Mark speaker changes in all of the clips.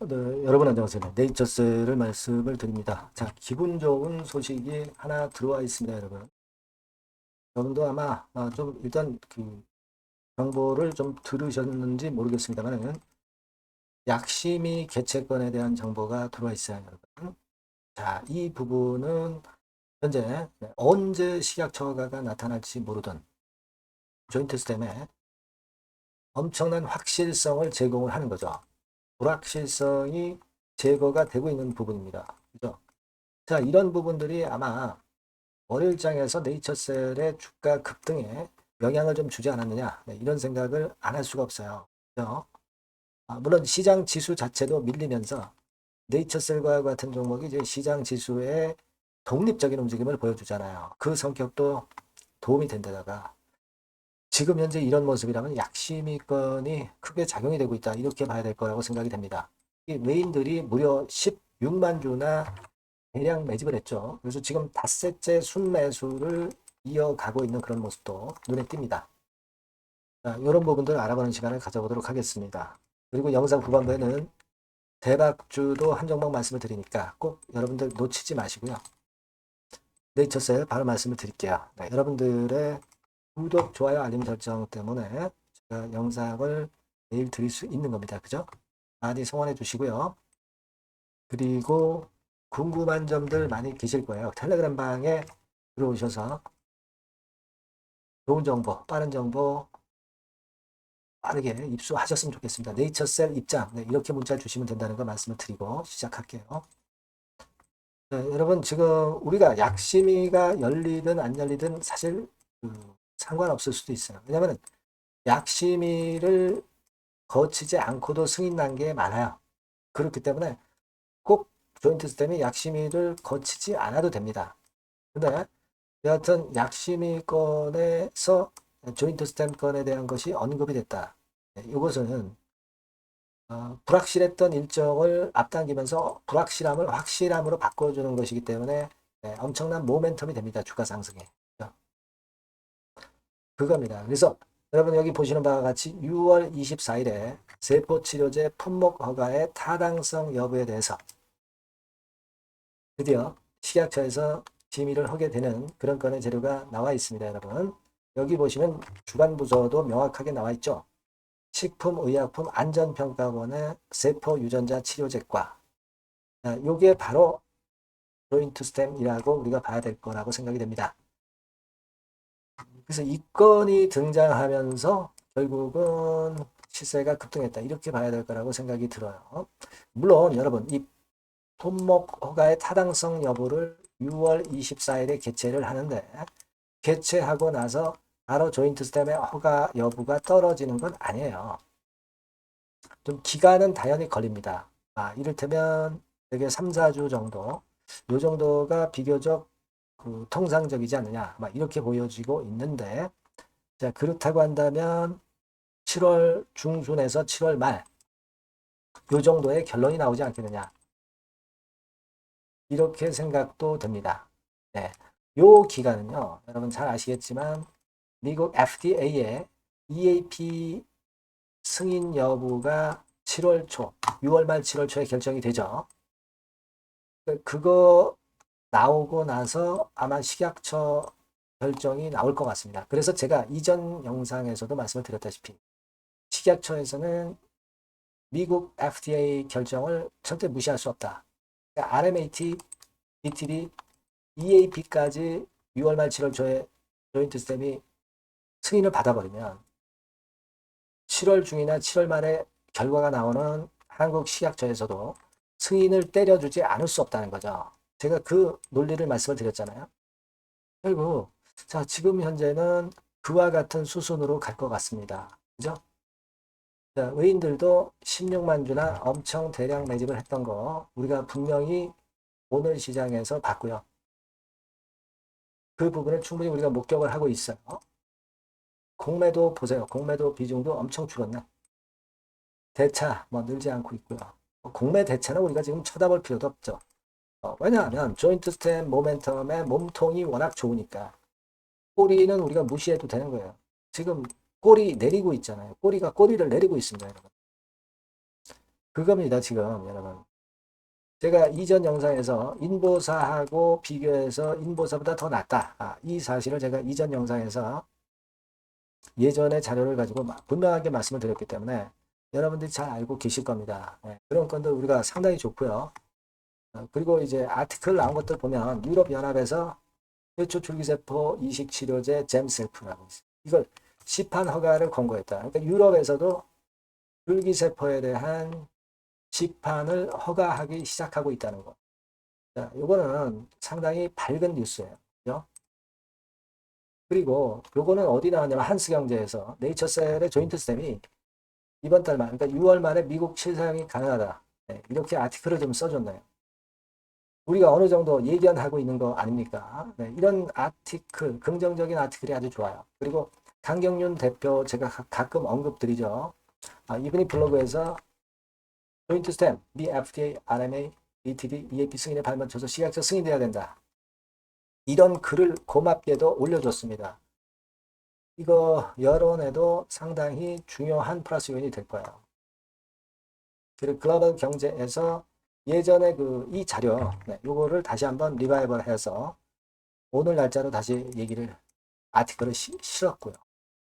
Speaker 1: 네, 여러분 안녕하세요. 네이처셀을 말씀을 드립니다. 자, 기분 좋은 소식이 하나 들어와 있습니다, 여러분. 여러분도 아마 아, 좀 일단 그 정보를 좀 들으셨는지 모르겠습니다만 약심이 개최권에 대한 정보가 들어와 있어요, 여러분. 자, 이 부분은 현재 언제 식약 처가가 나타날지 모르던 조인트 스템에 엄청난 확실성을 제공을 하는 거죠. 불확실성이 제거가 되고 있는 부분입니다. 그죠? 자, 이런 부분들이 아마 월요일장에서 네이처셀의 주가 급등에 영향을 좀 주지 않았느냐 네, 이런 생각을 안 할 수가 없어요. 그죠? 아, 물론 시장 지수 자체도 밀리면서 네이처셀과 같은 종목이 이제 시장 지수의 독립적인 움직임을 보여주잖아요. 그 성격도 도움이 된 데다가 지금 현재 이런 모습이라면 약심위권이 크게 작용이 되고 있다. 이렇게 봐야 될 거라고 생각이 됩니다. 이 외인들이 무려 16만 주나 대량 매집을 했죠. 그래서 지금 닷새째 순매수를 이어가고 있는 그런 모습도 눈에 띕니다. 자, 이런 부분들 알아보는 시간을 가져보도록 하겠습니다. 그리고 영상 후반부에는 대박주도 한 종목 말씀을 드리니까 꼭 여러분들 놓치지 마시고요. 네이처셀 바로 말씀을 드릴게요. 네, 여러분들의 구독, 좋아요, 알림 설정 때문에 제가 영상을 매일 드릴 수 있는 겁니다. 그죠? 많이 성원해 주시고요. 그리고 궁금한 점들 많이 계실 거예요. 텔레그램 방에 들어오셔서 좋은 정보, 빠른 정보 빠르게 입수하셨으면 좋겠습니다. 네이처셀 입장 네, 이렇게 문자 주시면 된다는 거 말씀을 드리고 시작할게요. 네, 여러분 지금 우리가 약심위가 열리든 안 열리든 사실 그 상관없을 수도 있어요. 왜냐하면 약심위를 거치지 않고도 승인 난 게 많아요. 그렇기 때문에 꼭 조인트 스템이 약심위를 거치지 않아도 됩니다. 근데 여하튼 약심위 건에서 조인트 스템 건에 대한 것이 언급이 됐다. 네, 이것은 어, 불확실했던 일정을 앞당기면서 불확실함을 확실함으로 바꿔주는 것이기 때문에 네, 엄청난 모멘텀이 됩니다. 주가 상승에. 그겁니다. 그래서 여러분 여기 보시는 바와 같이 6월 24일에 세포치료제 품목 허가의 타당성 여부에 대해서 드디어 식약처에서 심의를 하게 되는 그런 건의 재료가 나와 있습니다, 여러분. 여기 보시면 주간 부서도 명확하게 나와 있죠. 식품의약품 안전평가원의 세포 유전자 치료제과. 아, 요게 바로 조인트 스템이라고 우리가 봐야 될 거라고 생각이 됩니다. 그래서 이 건이 등장하면서 결국은 시세가 급등했다. 이렇게 봐야 될 거라고 생각이 들어요. 물론 여러분 이 품목 허가의 타당성 여부를 6월 24일에 개최를 하는데 개최하고 나서 바로 조인트 스템의 허가 여부가 떨어지는 건 아니에요. 좀 기간은 당연히 걸립니다. 아, 이를테면 되게 3, 4주 정도 요 정도가 비교적 그 통상적이지 않느냐 막 이렇게 보여지고 있는데 자 그렇다고 한다면 7월 중순에서 7월 말 요 정도의 결론이 나오지 않겠느냐 이렇게 생각도 됩니다. 네. 요 기간은요 여러분 잘 아시겠지만 미국 FDA의 EAP 승인 여부가 7월 초 6월 말 7월 초에 결정이 되죠. 그거 나오고 나서 아마 식약처 결정이 나올 것 같습니다. 그래서 제가 이전 영상에서도 말씀을 드렸다시피 식약처에서는 미국 FDA 결정을 절대 무시할 수 없다. 그러니까 RMAT, BTD, EAP까지 6월 말 7월 초에 조인트 스템이 승인을 받아버리면 7월 중이나 7월 말에 결과가 나오는 한국 식약처에서도 승인을 때려주지 않을 수 없다는 거죠. 제가 그 논리를 말씀을 드렸잖아요. 결국 자 지금 현재는 그와 같은 수순으로 갈 것 같습니다. 그죠? 자, 외인들도 16만 주나 엄청 대량 매집을 했던 거 우리가 분명히 오늘 시장에서 봤고요. 그 부분을 충분히 우리가 목격을 하고 있어요. 공매도 보세요. 공매도 비중도 엄청 줄었네. 대차 뭐 늘지 않고 있고요. 공매 대차는 우리가 지금 쳐다볼 필요도 없죠. 어, 왜냐하면 조인트 스템 모멘텀의 몸통이 워낙 좋으니까 꼬리는 우리가 무시해도 되는 거예요. 지금 꼬리 내리고 있잖아요. 꼬리가 꼬리를 내리고 있습니다, 여러분. 그겁니다, 지금 여러분. 제가 이전 영상에서 인보사하고 비교해서 인보사보다 더 낫다. 아, 이 사실을 제가 이전 영상에서 예전의 자료를 가지고 마- 분명하게 말씀을 드렸기 때문에 여러분들이 잘 알고 계실 겁니다. 예, 그런 건들 우리가 상당히 좋고요. 어, 그리고 이제 아티클 나온 것들 보면 유럽연합에서 최초 줄기세포 이식치료제 잼셀프라고 있어요. 이걸 시판 허가를 권고했다. 그러니까 유럽에서도 줄기세포에 대한 시판을 허가하기 시작하고 있다는 거. 자, 요거는 상당히 밝은 뉴스예요. 그죠? 그리고 요거는 어디 나왔냐면 한스경제에서 네이처셀의 조인트 스템이 이번 달 말, 그러니까 6월 말에 미국 실사용이 가능하다. 네, 이렇게 아티클을 좀 써줬네요. 우리가 어느 정도 예견하고 있는 거 아닙니까? 네, 이런 아티클, 긍정적인 아티클이 아주 좋아요. 그리고 강경윤 대표 제가 가- 가끔 언급드리죠. 아, 이분이 블로그에서 조인트 스템, 미 FDA, RMA, ETD, EAP 승인에 발맞춰서 시약적 승인돼야 된다. 이런 글을 고맙게도 올려줬습니다. 이거 여론에도 상당히 중요한 플러스 요인이 될 거예요. 그리고 글로벌 경제에서 예전에 그 이 자료, 네, 요거를 다시 한번 리바이벌 해서 오늘 날짜로 다시 얘기를, 아티클을 시- 실었고요.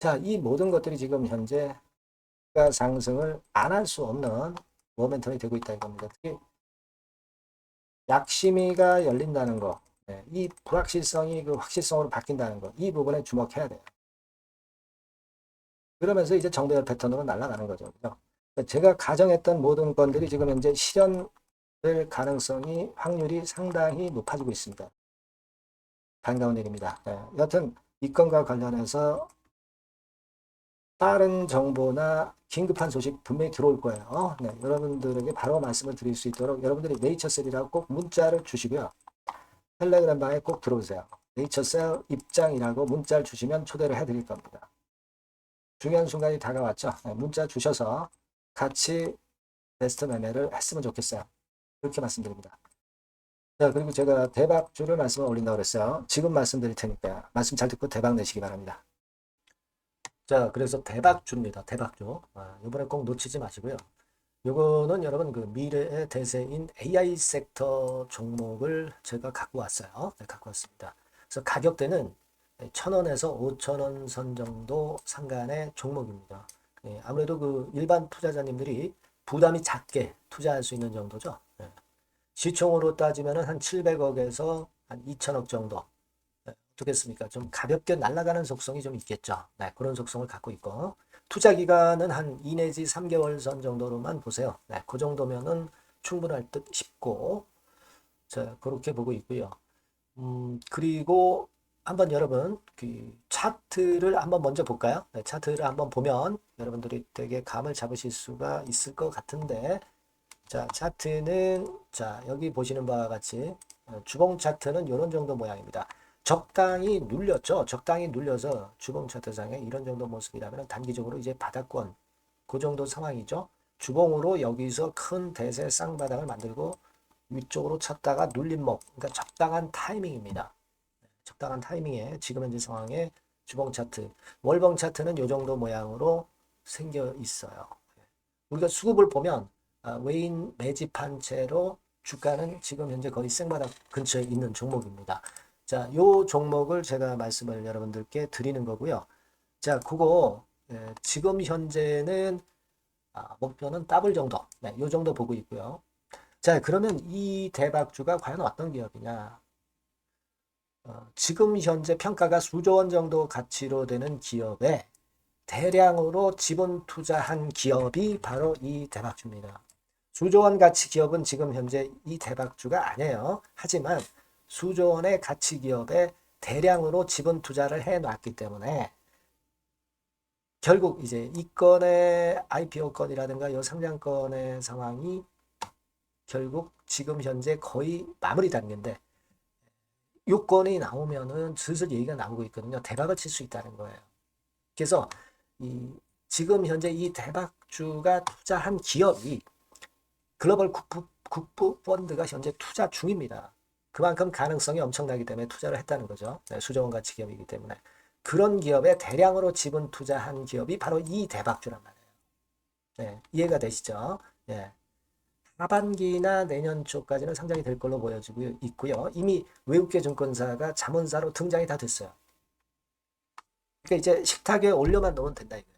Speaker 1: 자, 이 모든 것들이 지금 현재 주가 상승을 안 할 수 없는 모멘텀이 되고 있다는 겁니다. 특히 약심위가 열린다는 거, 네, 이 불확실성이 그 확실성으로 바뀐다는 거, 이 부분에 주목해야 돼요. 그러면서 이제 정배열 패턴으로 날아가는 거죠. 그죠? 그러니까 제가 가정했던 모든 건들이 지금 현재 실현 될 가능성이 확률이 상당히 높아지고 있습니다. 반가운 일입니다. 네, 여튼 이 건과 관련해서 빠른 정보나 긴급한 소식 분명히 들어올 거예요. 네, 여러분들에게 바로 말씀을 드릴 수 있도록 여러분들이 네이처셀이라고 꼭 문자를 주시고요. 텔레그램 방에 꼭 들어오세요. 네이처셀 입장이라고 문자를 주시면 초대를 해드릴 겁니다. 중요한 순간이 다가왔죠. 네, 문자 주셔서 같이 베스트 매매를 했으면 좋겠어요. 그렇게 말씀드립니다. 자, 그리고 제가 대박주를 말씀을 올린다고 그랬어요. 지금 말씀드릴 테니까 말씀 잘 듣고 대박 내시기 바랍니다. 자, 그래서 대박주입니다. 대박주. 아, 이번에 꼭 놓치지 마시고요. 요거는 여러분 그 미래의 대세인 AI 섹터 종목을 제가 갖고 왔어요. 네, 갖고 왔습니다. 그래서 가격대는 1,000원에서 5,000원 선 정도 상간의 종목입니다. 예, 아무래도 그 일반 투자자님들이 부담이 작게 투자할 수 있는 정도죠. 예. 시총으로 따지면 한 700억에서 한 2천억 정도. 예, 어떻겠습니까? 좀 가볍게 날아가는 속성이 좀 있겠죠. 네, 그런 속성을 갖고 있고. 투자 기간은 한 2 내지 3개월 선 정도로만 보세요. 네, 그 정도면은 충분할 듯 싶고. 자, 그렇게 보고 있고요. 음, 그리고 한번 여러분 그 차트를 한번 먼저 볼까요? 네, 차트를 한번 보면 여러분들이 되게 감을 잡으실 수가 있을 것 같은데 자 차트는 자 여기 보시는 바와 같이 어, 주봉 차트는 이런 정도 모양입니다. 적당히 눌렸죠. 적당히 눌려서 주봉 차트상에 이런 정도 모습이라면 단기적으로 이제 바닥권 그 정도 상황이죠. 주봉으로 여기서 큰 대세 쌍바닥을 만들고 위쪽으로 쳤다가 눌림목 그러니까 적당한 타이밍입니다. 적당한 타이밍에 지금 현재 상황에 주봉 차트, 월봉 차트는 이 정도 모양으로 생겨 있어요. 우리가 수급을 보면 아, 외인 매집한 채로 주가는 지금 현재 거의 생바닥 근처에 있는 종목입니다. 자, 요 종목을 제가 말씀을 여러분들께 드리는 거고요. 자, 그거 예, 지금 현재는 아, 목표는 더블 정도, 네, 요 정도 보고 있고요. 자, 그러면 이 대박주가 과연 어떤 기업이냐? 어, 지금 현재 평가가 수조 원 정도 가치로 되는 기업에 대량으로 지분 투자한 기업이 바로 이 대박주입니다. 수조 원 가치 기업은 지금 현재 이 대박주가 아니에요. 하지만 수조 원의 가치 기업에 대량으로 지분 투자를 해 놨기 때문에 결국 이제 이 건의 IPO 건이라든가 이 상장건의 상황이 결국 지금 현재 거의 마무리 단계인데 요건이 나오면은 슬슬 얘기가 나오고 있거든요. 대박을 칠 수 있다는 거예요. 그래서 이 지금 현재 이 대박주가 투자한 기업이 글로벌 국부, 국부 펀드가 현재 투자 중입니다. 그만큼 가능성이 엄청나기 때문에 투자를 했다는 거죠. 네, 수조원 가치 기업이기 때문에. 그런 기업에 대량으로 지분 투자한 기업이 바로 이 대박주란 말이에요. 네, 이해가 되시죠? 예. 하반기나 내년 초까지는 상장이 될 걸로 보여지고 있고요. 이미 외국계 증권사가 자문사로 등장이 다 됐어요. 그러니까 이제 식탁에 올려만 놓으면 된다 이거예요.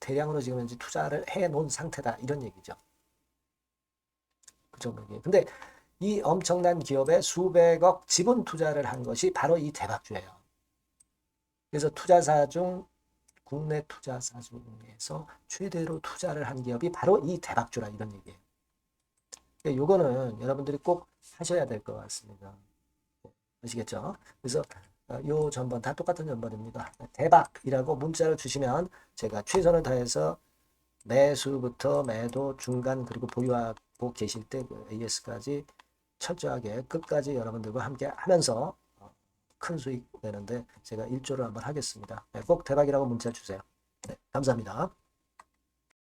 Speaker 1: 대량으로 지금 현재 투자를 해 놓은 상태다 이런 얘기죠. 그 정도예요. 근데 이 엄청난 기업에 수백억 지분 투자를 한 것이 바로 이 대박주예요. 그래서 투자사 중 국내 투자사 중에서 최대로 투자를 한 기업이 바로 이 대박주라 이런 얘기예요. 그러니까 요거는 여러분들이 꼭 하셔야 될 것 같습니다. 아시겠죠? 그래서 어, 요 전번 다 똑같은 전번입니다. 대박이라고 문자를 주시면 제가 최선을 다해서 매수부터 매도 중간 그리고 보유하고 계실 때 그 AS까지 철저하게 끝까지 여러분들과 함께 하면서 어, 큰 수익 내는데 제가 일조를 한번 하겠습니다. 네, 꼭 대박이라고 문자 주세요. 네, 감사합니다.